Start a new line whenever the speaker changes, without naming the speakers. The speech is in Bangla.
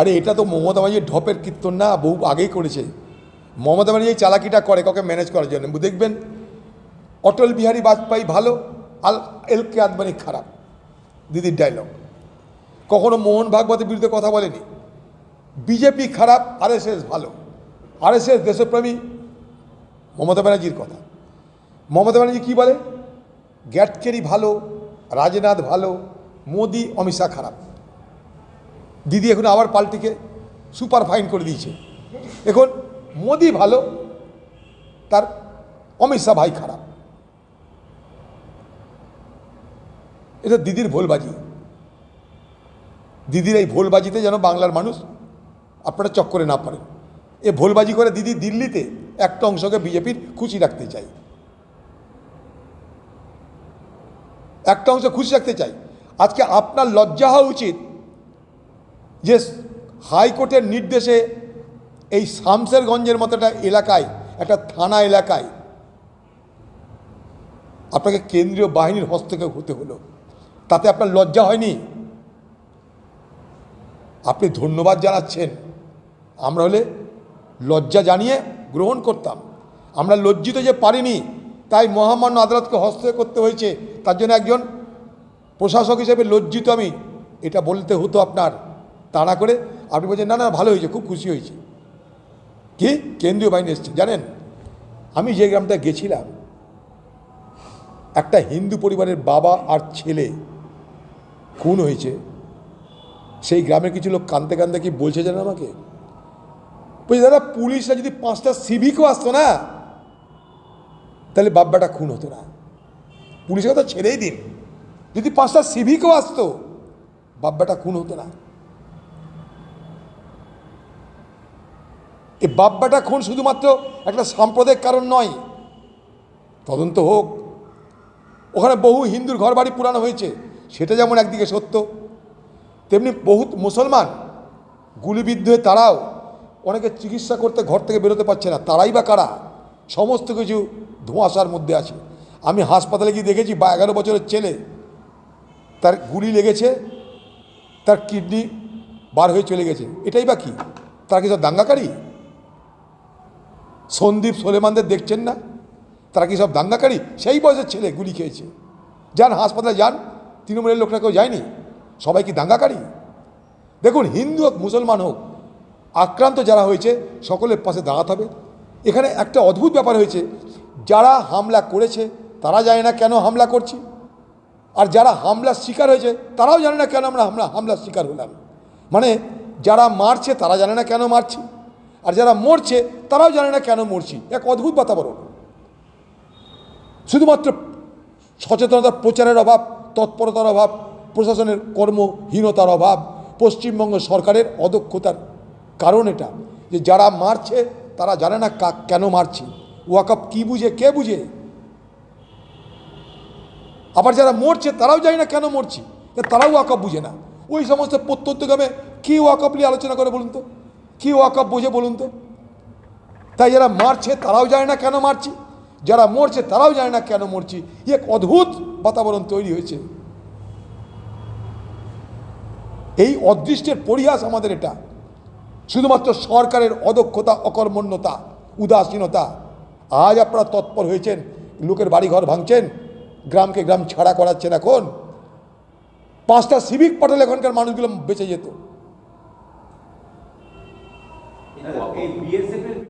আরে এটা তো মমতা ব্যানার্জির ঢপের কীর্তন না, বহু আগেই করেছে। মমতা ব্যানার্জি চালাকিটা করে কাউকে ম্যানেজ করার জন্য। দেখবেন, অটল বিহারী বাজপেয়ী ভালো আল এল কে আদবানি খারাপ, দিদির ডায়লগ কখনো মোহন ভাগবতের বিরুদ্ধে কথা বলেনি। বিজেপি খারাপ, আরএসএস ভালো। আরএসএস দেশপ্রেমী, মমতা ব্যানার্জির কথা। মমতা ব্যানার্জি কী বলে? গ্যাটকেরি ভালো, রাজনাথ ভালো, মোদি, অমিত খারাপ। দিদি এখন আবার পাল্টিকে সুপার ফাইন করে দিয়েছে। এখন মোদি ভালো, তার অমিত শাহ ভাই খারাপ। এটা দিদির ভোলবাজি। দিদির এই ভোলবাজিতে যেন বাংলার মানুষ আপনারা চক্করে না পারেন। এ ভোলবাজি করে দিদি দিল্লিতে একটা অংশকে বিজেপির খুশি রাখতে চাই একটা অংশ খুশি রাখতে চাই আজকে আপনার লজ্জা হওয়া উচিত যে হাইকোর্টের নির্দেশে এই শামসেরগঞ্জের মতো একটা এলাকায়, একটা থানা এলাকায় আপনাকে কেন্দ্রীয় বাহিনীর হস্তক্ষেপ হতে হলো। তাতে আপনার লজ্জা হয়নি? আপনি ধন্যবাদ জানাচ্ছেন। আমরা হলে লজ্জা জানিয়ে গ্রহণ করতাম। আমরা লজ্জিত যে পারিনি, তাই মহামান্য আদালতকে হস্তক্ষেপ করতে হয়েছে। তার জন্য একজন প্রশাসক হিসেবে লজ্জিত আমি। এটা বলতে হতো আপনার। তা না করে আপনি বলছেন, না না, ভালো হয়েছে, খুব খুশি হয়েছে। কি? কেন্দ্রীয় বাহিনী এসছে, জানেন? আমি যে গ্রামটা গেছিলাম, একটা হিন্দু পরিবারের বাবা আর ছেলে খুন হয়েছে। সেই গ্রামের কিছু লোক কানতে কানতে কি বলছে জানেন আমাকে? বলছি, দাদা, পুলিশরা যদি পাঁচটা সিভিকও আসতো না, তাহলে বাব্বাটা খুন হতো না। পুলিশের কথা ছেড়েই দিন। যদি পাঁচটা সিভিকও আসতো বাব্বাটা খুন হতো না। এই বাব্বাটা খুন শুধুমাত্র একটা সাম্প্রদায়িক কারণ নয়। তদন্ত হোক। ওখানে বহু হিন্দুর ঘর বাড়ি পুরানো হয়েছে। সেটা যেমন একদিকে সত্য, তেমনি বহুত মুসলমান গুলিবিদ্ধ হয়ে তারাও অনেকে চিকিৎসা করতে ঘর থেকে বেরোতে পারছে না। তারাই বা কারা? সমস্ত কিছু ধোঁয়াশার মধ্যে আছে। আমি হাসপাতালে গিয়ে দেখেছি, বা এগারো বছরের ছেলে, তার গুলি লেগেছে, তার কিডনি বার হয়ে চলে গেছে। এটাই বা কি? তারা কি সব দাঙ্গাকারী? সন্দীপ সোলেমানদের দেখছেন না? তারা কি সব দাঙ্গাকারী? সেই বয়সের ছেলে গুলি খেয়েছে। যান হাসপাতালে যান। তৃণমূলের লোকরা কেউ যায়নি। সবাই কি দাঙ্গাকারী? দেখুন, হিন্দু হোক, মুসলমান হোক, আক্রান্ত যারা হয়েছে, সকলের পাশে দাঁড়াতে হবে। এখানে একটা অদ্ভুত ব্যাপার হয়েছে। যারা হামলা করেছে, তারা জানে না কেন হামলা করছি। আর যারা হামলার শিকার হয়েছে, তারাও জানে না কেন আমরা হামলা হামলার শিকার হলাম। মানে যারা মারছে, তারা জানে না কেন মারছি। আর যারা মরছে, তারাও জানে না কেন মরছি। এক অদ্ভুত বাতাবরণ। শুধুমাত্র সচেতনতার প্রচারের অভাব, তৎপরতার অভাব, প্রশাসনের কর্মহীনতার অভাব, পশ্চিমবঙ্গ সরকারের অদক্ষতার কারণ এটা। যে যারা মারছে, তারা জানে না কা কেন মারছি। ওয়াকআপ কী বুঝে, কে বুঝে? আবার যারা মরছে, তারাও জানে না কেন মরছি। তারাও ওয়াকআপ বুঝে না। ওই সমস্ত প্রত্যন্ত গ্রামে কী ওয়াকআপ নিয়ে আলোচনা করে বলুন তো? কী ওয়াকআপ বোঝে বলুন তো? তাই যারা মারছে তারাও জানে না কেন মারছি? যারা মরছে তারাও জানে না কেন মরছি? এক অদ্ভুত বাতাবরণ তৈরি হয়েছে। এই অদৃষ্টের পরিহাস আমাদের এটা। শুধুমাত্র সরকারের অদক্ষতা, অকর্মণ্যতা, উদাসীনতা, আজ আপনারা তৎপর হয়েছেন, লোকের বাড়িঘর ভাঙছেন, গ্রামকে গ্রাম ছাড়া করাচ্ছেন এখন। পাঁচটা সিভিক পাঠালে এখনকার মানুষগুলো বেঁচে যেত।
É, empieza